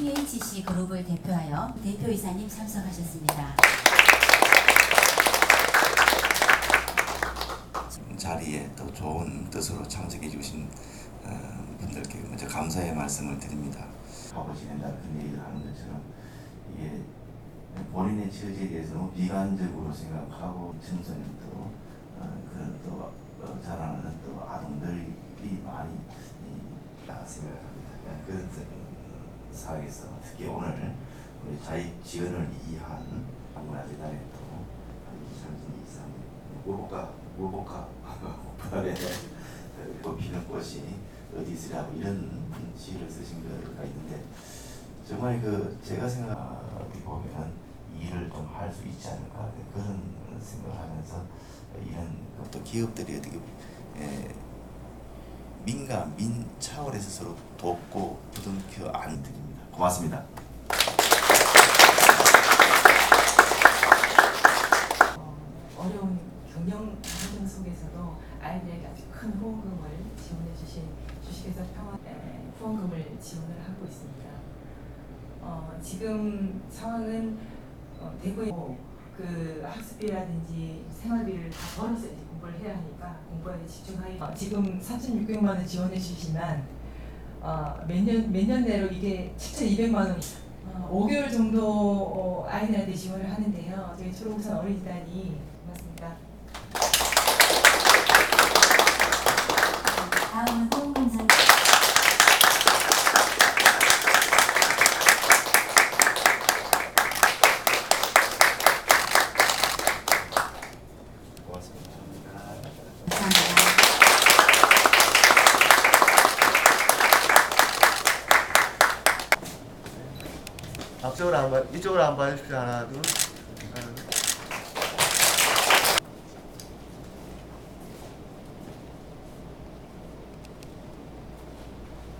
PHC 그룹을 대표하여 대표이사님 참석하셨습니다. 자리에 또 좋은 뜻으로 참석해 주신 어, 분들께 먼저 감사의 말씀을 드립니다. 하고 지낸다 그런 얘기를 하는 것처럼 이게 본인의 처지에 대해서 너무 비관적으로 생각하고 청소년도 어, 그런 또 어, 자라나는 또 아동들이 많이 이, 다 생각합니다. 예, 그런 어, 상황에서 특히 오늘 우리 자익 지원을 위한 문화재단에 또 이상진 이상 물복가 물복가 그다음에 꽃피는 꽃이 어디 있으라고 이런 시를 쓰신 거가 있는데 정말 그 제가 생각해 보면 일을 좀 할 수 있지 않을까 그런 생각을 하면서 이런 또 기업들이 어떻게 에, 민간 민 차원에서 서로 돕고 부둥켜 안 드립니다. 고맙습니다. 어, 어려운 경영 환경 속에서도 아이들에게 아주 큰 후원금을 지원해 주신 주식회사 평화 에, 후원금을 지원을 하고 있습니다. 어, 지금 상황은 어, 대구에 그 학습비라든지 생활비를 다 해야 하니까 공부에 집중하기 어, 지금 4,600만 원 지원해 주시지만 어, 매년 매년 내로 이게 7,200만 원 어, 5개월 정도 어, 아이들한테 지원을 하는데요. 저희 초록우산 어린이단이 고맙습니다. 다음은 홍문선 고맙습니다. 감사합니다. 앞쪽으로 한번 이쪽으로 한번 해주십시오. 하나 둘